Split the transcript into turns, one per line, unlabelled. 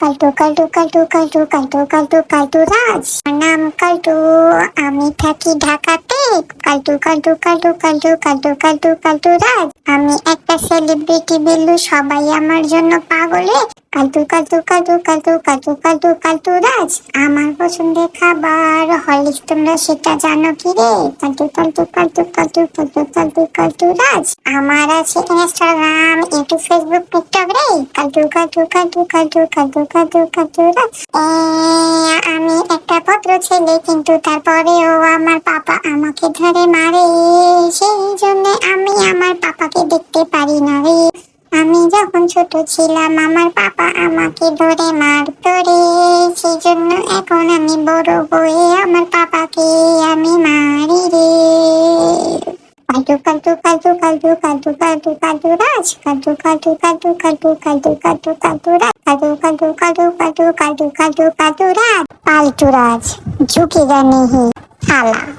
কাল্টু কাল্টু কাল্টু কাল্টু কাল্টু কাল্টু কাল্টু রাজ নাম কাল্টু আমি থাকি ঢাকাতে কাল্টু কাল্টু কাল্টু কাল্টু কাল্টু কাল্টু কাল্টু রাজ আমি একটা সেলিব্রিটি বিল্লু সবাই আমার জন্য পাগলে কাল্টু কাল্টু কাল্টু কাল্টু কাল্টু কাল্টু কাল্টু রাজ আমার পছন্দের খাবার হলিস তোমরা সেটা জানো কি রে কাল্টু কাল্টু কাল্টু কাল্টু কাল্টু কাল্টু কাল্টু রাজ আমার আছে ইনস্টাগ্রাম ইউটিউব ফেসবুক টিকটক রে কাল্টু কাল্টু কাল্টু কাল্টু কাল্টু কাল্টু কাল্টু রাজ আমি একটা পত্র ছেলে কিন্তু তারপরেও আমার পাপা আমাকে ধরে মারে সেই জন্য আমি আমার পাপাকে যখন ছোট ছিলাম আমার পাপা আমাকে ধরে মারত রে সেই জন্য এখন আমি বড় হয়ে আমার পাপাকে আমি মারি রে কাদু কাটু কাদু কাটু কাটু কাদু কাটু রাজ কাটু কাদু কাটু কাটু কাদু কাটু কাদু রাজ কাদু কাদু কাটু কাদু কাদু কাদু কাদু রাজ পালটু রাজ ঝুঁকি জানি হি থালা